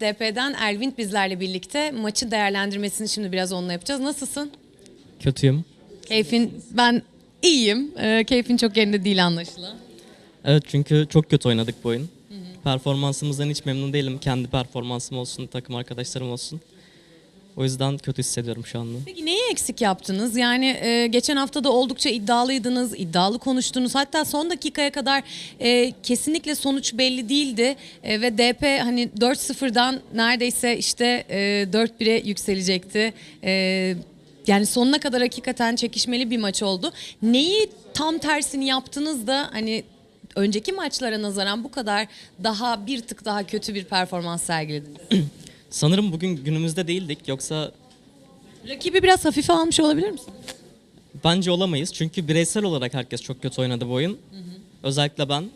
DP'den Elvin bizlerle birlikte maçı değerlendirmesini şimdi biraz onunla yapacağız. Nasılsın? Kötüyüm. Keyfin ben iyiyim. Ee, keyfin çok yerinde değil anlaşılan. Evet çünkü çok kötü oynadık bu oyun. Performansımızdan hiç memnun değilim. Kendi performansım olsun, takım arkadaşlarım olsun. O yüzden kötü hissediyorum şu anda. Peki neyi eksik yaptınız? Yani e, geçen hafta da oldukça iddialıydınız, iddialı konuştunuz. Hatta son dakikaya kadar e, kesinlikle sonuç belli değildi. E, ve DP hani 4-0'dan neredeyse işte e, 4-1'e yükselecekti. E, yani sonuna kadar hakikaten çekişmeli bir maç oldu. Neyi tam tersini yaptınız da hani önceki maçlara nazaran bu kadar daha bir tık daha kötü bir performans sergilediniz? Sanırım bugün günümüzde değildik. Yoksa Rakibi biraz hafife almış olabilir misin? bence olamayız. Çünkü bireysel olarak herkes çok kötü oynadı bu oyun. Özellikle ben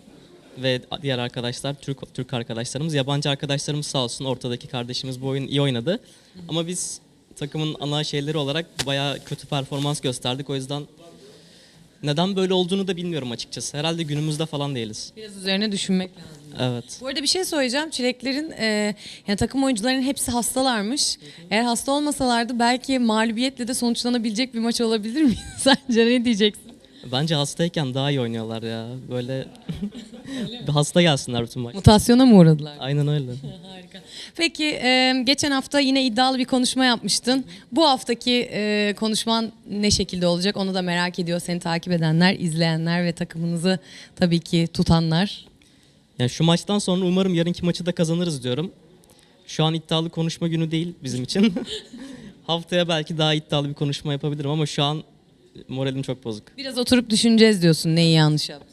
ve diğer arkadaşlar, Türk Türk arkadaşlarımız, yabancı arkadaşlarımız sağ olsun ortadaki kardeşimiz bu oyun iyi oynadı. Ama biz takımın ana şeyleri olarak bayağı kötü performans gösterdik. O yüzden neden böyle olduğunu da bilmiyorum açıkçası. Herhalde günümüzde falan değiliz. Biraz üzerine düşünmek lazım. Evet. Bu arada bir şey söyleyeceğim. Çileklerin e, yani takım oyuncularının hepsi hastalarmış. Eğer hasta olmasalardı belki mağlubiyetle de sonuçlanabilecek bir maç olabilir mi? Sence ne diyeceksin? Bence hastayken daha iyi oynuyorlar ya. Böyle hasta gelsinler bütün maç. Mutasyona mı uğradılar? Aynen öyle. Harika. Peki e, geçen hafta yine iddialı bir konuşma yapmıştın. Bu haftaki e, konuşman ne şekilde olacak onu da merak ediyor seni takip edenler, izleyenler ve takımınızı tabii ki tutanlar. Yani şu maçtan sonra umarım yarınki maçı da kazanırız diyorum. Şu an iddialı konuşma günü değil bizim için. Haftaya belki daha iddialı bir konuşma yapabilirim ama şu an moralim çok bozuk. Biraz oturup düşüneceğiz diyorsun neyi yanlış yaptın.